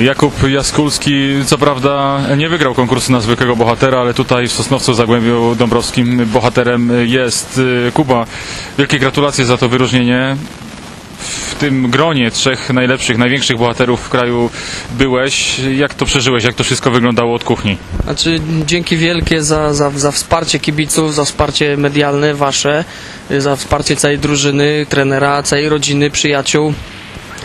Jakub Jaskulski, co prawda nie wygrał konkursu na zwykłego bohatera, ale tutaj w Sosnowcu Zagłębiu Dąbrowskim bohaterem jest y, Kuba. Wielkie gratulacje za to wyróżnienie. W tym gronie trzech najlepszych, największych bohaterów w kraju byłeś. Jak to przeżyłeś? Jak to wszystko wyglądało od kuchni? Znaczy, dzięki wielkie za, za, za wsparcie kibiców, za wsparcie medialne wasze, za wsparcie całej drużyny, trenera, całej rodziny, przyjaciół.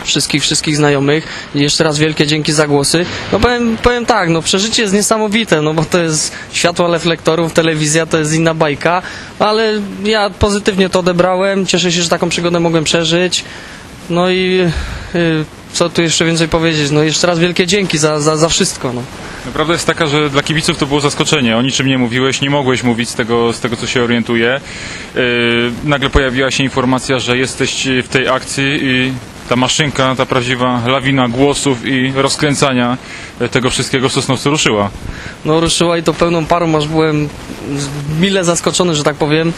Wszystkich, wszystkich znajomych. Jeszcze raz wielkie dzięki za głosy. No powiem, powiem tak, no przeżycie jest niesamowite, no bo to jest światło reflektorów, telewizja to jest inna bajka, ale ja pozytywnie to odebrałem, cieszę się, że taką przygodę mogłem przeżyć. No i y, co tu jeszcze więcej powiedzieć, no jeszcze raz wielkie dzięki za, za, za wszystko, no. Prawda jest taka, że dla kibiców to było zaskoczenie. O niczym nie mówiłeś, nie mogłeś mówić z tego, z tego co się orientuje. Yy, nagle pojawiła się informacja, że jesteś w tej akcji i ta maszynka, ta prawdziwa lawina głosów i rozkręcania tego wszystkiego w Sosnowcu ruszyła. No ruszyło i to pełną parą, aż byłem mile zaskoczony, że tak powiem.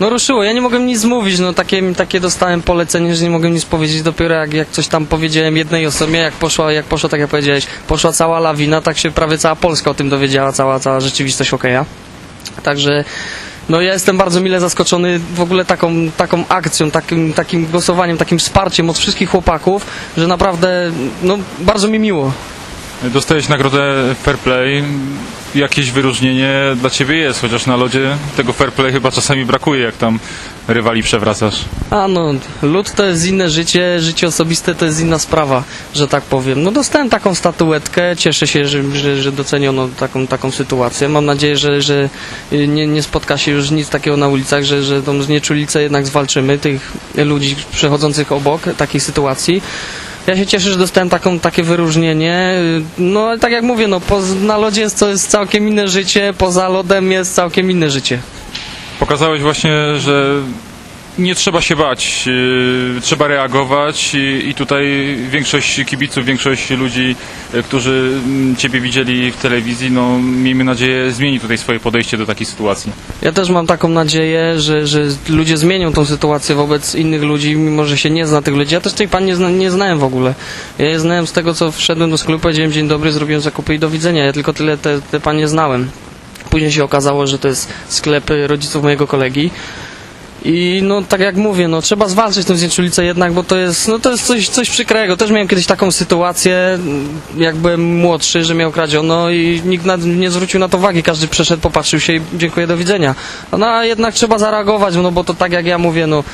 No ruszyło, ja nie mogłem nic mówić, no takie, takie dostałem polecenie, że nie mogłem nic powiedzieć, dopiero jak, jak coś tam powiedziałem jednej osobie, jak poszła, jak poszło, tak jak powiedziałeś, poszła cała lawina, tak się prawie cała Polska o tym dowiedziała, cała, cała rzeczywistość hokeja. Także no ja jestem bardzo mile zaskoczony w ogóle taką, taką akcją, takim, takim głosowaniem, takim wsparciem od wszystkich chłopaków, że naprawdę no bardzo mi miło. Dostałeś nagrodę Fair Play. Jakieś wyróżnienie dla ciebie jest, chociaż na lodzie tego fair play chyba czasami brakuje, jak tam rywali przewracasz. A no, lud to jest inne życie, życie osobiste to jest inna sprawa, że tak powiem. No dostałem taką statuetkę, cieszę się, że, że, że doceniono taką, taką sytuację. Mam nadzieję, że, że y, nie, nie spotka się już nic takiego na ulicach, że, że tą znieczulicę jednak zwalczymy, tych ludzi przechodzących obok takiej sytuacji. Ja się cieszę, że dostałem taką, takie wyróżnienie. No ale tak jak mówię, no, poz, na lodzie jest, to jest całkiem inne życie, poza lodem jest całkiem inne życie. Pokazałeś właśnie, że nie trzeba się bać, yy, trzeba reagować i, tutaj większość kibiców, większość ludzi, yy, którzy mm, Ciebie widzieli w telewizji, no miejmy nadzieję zmieni tutaj swoje podejście do takiej sytuacji. Ja też mam taką nadzieję, że, że ludzie zmienią tą sytuację wobec innych ludzi, mimo że się nie zna tych ludzi. Ja też tej pani nie, zna, nie znałem w ogóle. Ja je znałem z tego, co wszedłem do sklepu, powiedziałem dzień dobry, zrobiłem zakupy i do widzenia. Ja tylko tyle te, te panie znałem. Później się okazało, że to jest sklep rodziców mojego kolegi. I no tak jak mówię, no trzeba zwalczyć tę znieczulicę jednak, bo to jest, no to jest coś, coś przykrego. Też miałem kiedyś taką sytuację, jak byłem młodszy, że miał kradziono i nikt nie zwrócił na to uwagi. Każdy przeszedł, popatrzył się i dziękuję, do widzenia. No a jednak trzeba zareagować, no bo to tak jak ja mówię, no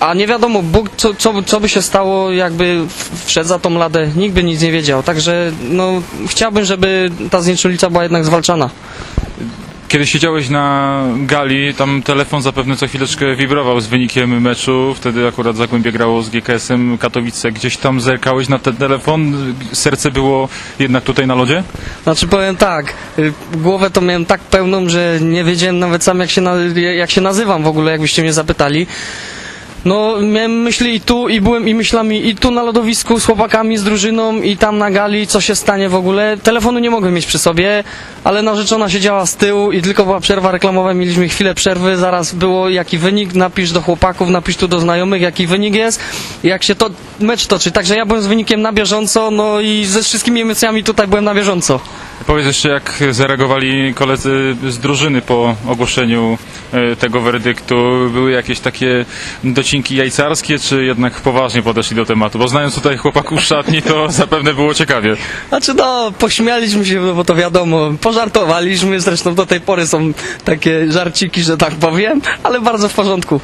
a nie wiadomo, Bóg, co, co, co by się stało, jakby wszedł za tą ladę, nikt by nic nie wiedział. Także no, chciałbym, żeby ta znieczulica była jednak zwalczana. Kiedy siedziałeś na gali, tam telefon zapewne co chwileczkę wibrował z wynikiem meczu, wtedy akurat Zagłębie grało z GKS-em Katowice. Gdzieś tam zerkałeś na ten telefon, serce było jednak tutaj na lodzie? Znaczy powiem tak, y, głowę to miałem tak pełną, że nie wiedziałem nawet sam jak się, na, jak się nazywam w ogóle, jakbyście mnie zapytali. No, miałem myśli i tu, i byłem i myślami i tu na lodowisku z chłopakami, z drużyną i tam na gali, co się stanie w ogóle. Telefonu nie mogłem mieć przy sobie, ale narzeczona siedziała z tyłu i tylko była przerwa reklamowa, mieliśmy chwilę przerwy, zaraz było jaki wynik, napisz do chłopaków, napisz tu do znajomych, jaki wynik jest, jak się to mecz toczy. Także ja byłem z wynikiem na bieżąco, no i ze wszystkimi emocjami tutaj byłem na bieżąco. Powiedz jeszcze, jak zareagowali koledzy z drużyny po ogłoszeniu e, tego werdyktu. Były jakieś takie docinki jajcarskie, czy jednak poważnie podeszli do tematu? Bo znając tutaj chłopaków szatni, to zapewne było ciekawie. Znaczy no, pośmialiśmy się, bo to wiadomo, pożartowaliśmy, zresztą do tej pory są takie żarciki, że tak powiem, ale bardzo w porządku.